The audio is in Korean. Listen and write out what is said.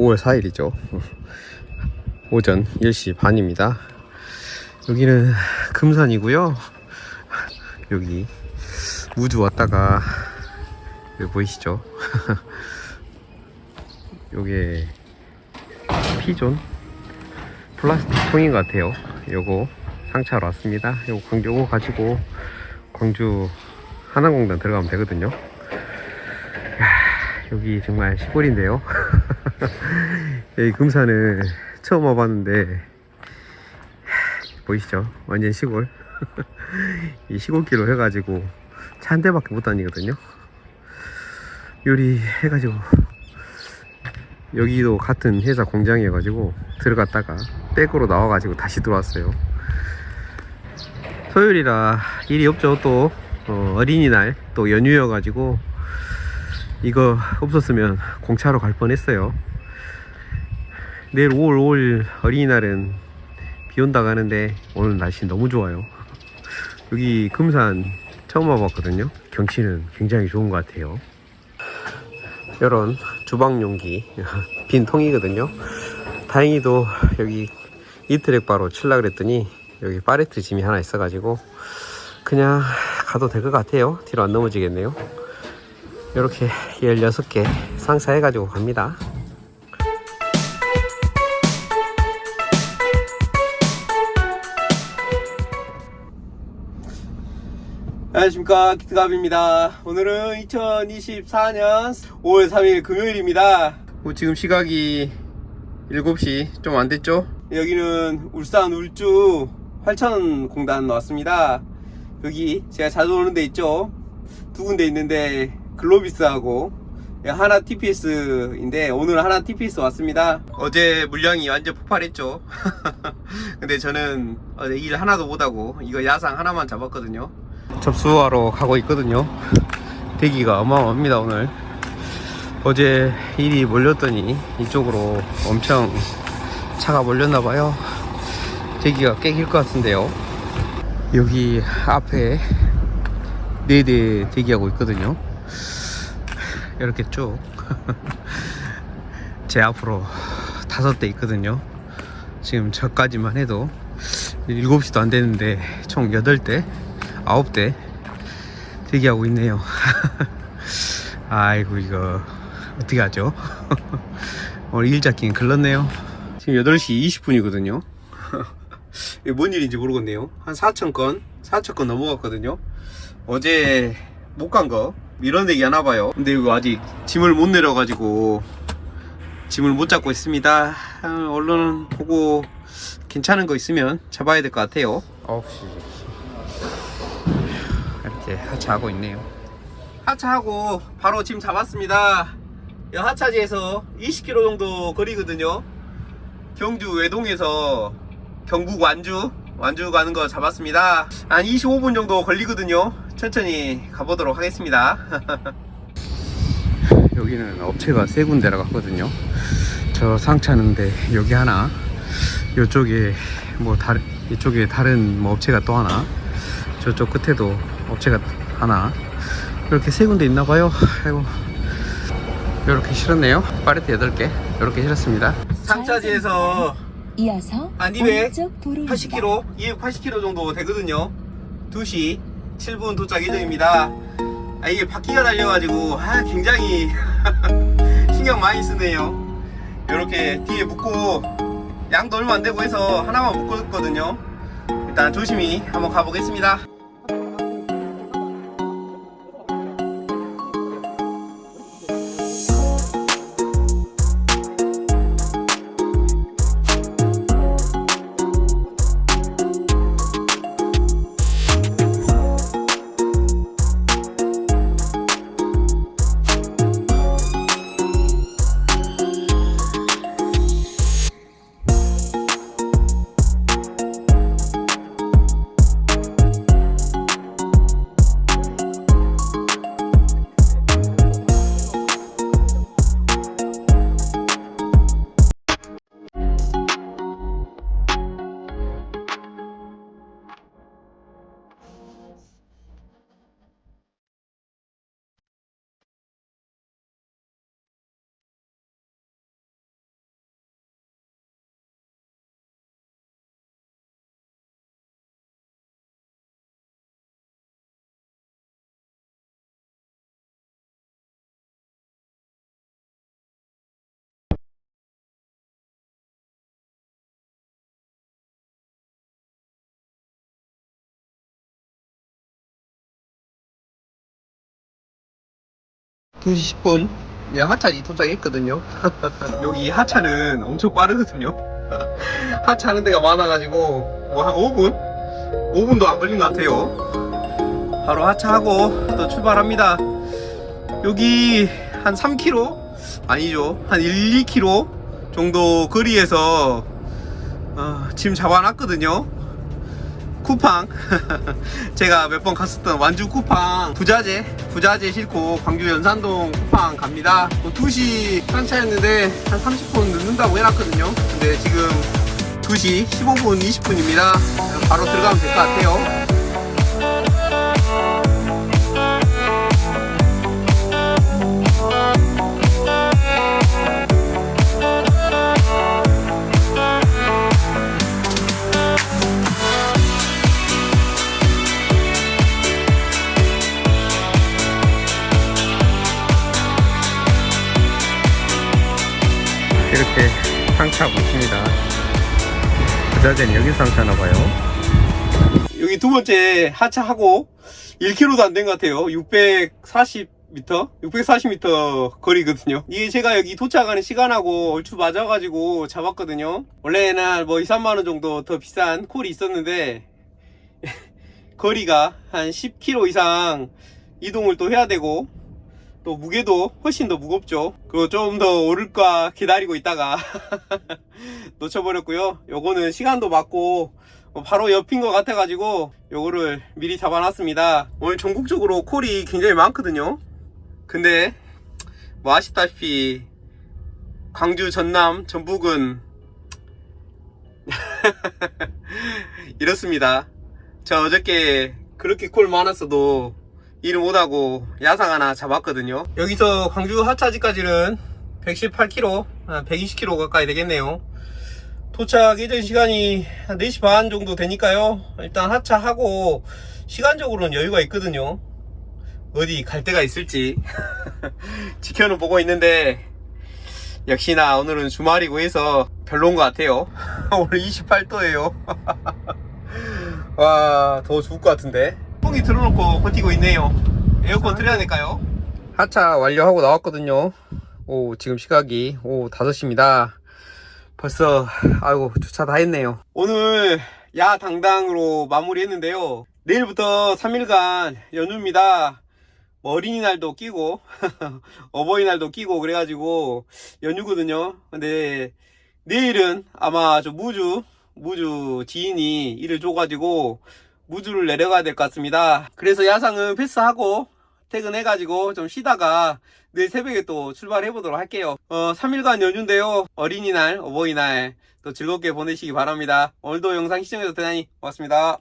5월 4일이죠. 오전 10시 반입니다. 여기는 금산이고요. 여기 우주 왔다가 여기 보이시죠? 요게 피존 플라스틱 통인 것 같아요. 요거 상차로 왔습니다. 요거 광- 요거 가지고 광주 한남공단 들어가면 되거든요. 야, 여기 정말 시골인데요. 여기 금산을 처음 와봤는데 보이시죠? 완전 시골. 이 시골길로 해가지고 차 한 대밖에 못 다니거든요. 요리 해가지고 여기도 같은 회사 공장이어가지고 들어갔다가 백으로 나와가지고 다시 들어왔어요. 토요일이라 일이 없죠. 또 어, 어린이날 또 연휴여가지고 이거 없었으면 공차로 갈 뻔했어요. 내일 5월 5일 어린이날은 비 온다고 하는데 오늘 날씨 너무 좋아요. 여기 금산 처음 와봤거든요. 경치는 굉장히 좋은 것 같아요. 이런 주방 용기 빈 통이거든요. 다행히도 여기 이트랙 바로 칠라 그랬더니 여기 파레트 짐이 하나 있어가지고 그냥 가도 될 것 같아요. 뒤로 안 넘어지겠네요. 이렇게 16개 상사해가지고 갑니다. 안녕하십니까. 기트갑입니다. 오늘은 2024년 5월 3일 금요일입니다. 뭐 지금 시각이 7시 좀 안됐죠? 여기는 울산 울주 활천공단 나왔습니다. 여기 제가 자주 오는 데 있죠? 두 군데 있는데 글로비스하고 하나 TPS인데 오늘 하나 TPS 왔습니다. 어제 물량이 완전 폭발했죠? 근데 저는 어제 일 하나도 못하고 이거 야상 하나만 잡았거든요 접수하러 가고 있거든요. 대기가 어마어마합니다 오늘. 어제 일이 몰렸더니 이쪽으로 엄청 차가 몰렸나봐요. 대기가 깨길 것 같은데요. 여기 앞에 네대 대기하고 있거든요. 이렇게 쭉. 제 앞으로 다섯 대 있거든요. 지금 저까지만 해도 7시도 안 되는데 총 8대 9대 대기하고 있네요. 아이고 이거 어떻게 하죠? 오늘 일 잡기는 글렀네요. 지금 8시 20분이거든요. 이게 뭔 일인지 모르겠네요. 한 4,000건, 4,000건 넘어갔거든요. 어제 못 간 거 밀어내기 하나 봐요. 근데 이거 아직 짐을 못 내려가지고 짐을 못 잡고 있습니다. 아, 얼른 보고 괜찮은 거 있으면 잡아야 될 것 같아요. 9시. 이렇게 하차하고 있네요. 하차하고 바로 짐 잡았습니다. 이 하차지에서 20km 정도 거리거든요. 경주 외동에서 경북 완주 완주 가는 거 잡았습니다. 한 25분 정도 걸리거든요. 천천히 가보도록 하겠습니다. 여기는 업체가 세 군데라 갔거든요. 저 상차는데 여기 하나, 이쪽에 뭐 다른 이쪽에 다른 뭐 업체가 또 하나, 저쪽 끝에도 업체가 하나 이렇게 세 군데 있나 봐요. 아이고 이렇게 실었네요. 파레트 8개 이렇게 실었습니다. 상차지에서 이어서 한 200, 오른쪽 도로입니다. 80km, 280km 정도 되거든요. 2시 7분 도착 예정입니다. 아, 이게 바퀴가 달려가지고 아, 굉장히 신경 많이 쓰네요. 이렇게 뒤에 묶고 양도 얼마 안 되고 해서 하나만 묶었거든요. 일단 조심히 한번 가보겠습니다. 2시 10분? 예, 하차이 도착했거든요. 여기 하차는 엄청 빠르거든요. 하차하는 데가 많아가지고 뭐 한 5분? 5분도 안 걸린 것 같아요. 바로 하차하고 또 출발합니다. 여기 한 3km? 아니죠. 한 1, 2km 정도 거리에서 어, 짐 잡아놨거든요 쿠팡. 제가 몇 번 갔었던 완주 쿠팡. 부자재 부자재 싣고 광주 연산동 쿠팡 갑니다. 뭐 2시 한차였는데 한 30분 늦는다고 해놨거든요. 근데 지금 2시 15분 20분입니다. 바로 들어가면 될 것 같아요 차하고 있습니다. 부자재는 여기 상차하나봐요. 여기 두 번째 하차하고 1km도 안 된 것 같아요. 640m 640m 거리거든요. 이게 제가 여기 도착하는 시간하고 얼추 맞아가지고 잡았거든요. 원래는 뭐 2, 3만원 정도 더 비싼 콜이 있었는데 거리가 한 10km 이상 이동을 또 해야 되고 또 무게도 훨씬 더 무겁죠. 그리고 좀 더 오를까 기다리고 있다가 놓쳐버렸고요. 요거는 시간도 맞고 어, 바로 옆인 것 같아 가지고 요거를 미리 잡아놨습니다. 오늘 전국적으로 콜이 굉장히 많거든요. 근데 뭐 아시다시피 광주 전남 전북은 이렇습니다. 저 어저께 그렇게 콜 많았어도 일을 못하고 야상 하나 잡았거든요. 여기서 광주 하차지까지는 118km 120km 가까이 되겠네요. 도착 예정 시간이 한 4시 반 정도 되니까요. 일단 하차하고 시간적으로는 여유가 있거든요. 어디 갈 데가 있을지 지켜는 보고 있는데 역시나 오늘은 주말이고 해서 별로인 것 같아요. 오늘 28도예요. 와, 더 죽을 것 같은데. 풍이 틀어놓고 버티고 있네요. 에어컨 틀어야 될까요? 하차 완료하고 나왔거든요. 오, 지금 시각이, 오, 5시입니다. 벌써, 아이고, 주차 다 했네요. 오늘 야 당당으로 마무리했는데요. 내일부터 3일간 연휴입니다. 뭐 어린이날도 끼고, 어버이날도 끼고, 그래가지고, 연휴거든요. 근데, 내일은 아마 저 무주, 무주 지인이 일을 줘가지고 무주를 내려가야 될 것 같습니다. 그래서 야상은 패스하고 퇴근해가지고 좀 쉬다가 내일 새벽에 또 출발해 보도록 할게요. 어, 3일간 연휴인데요. 어린이날, 어버이날 또 즐겁게 보내시기 바랍니다. 오늘도 영상 시청해주셔서 대단히 고맙습니다.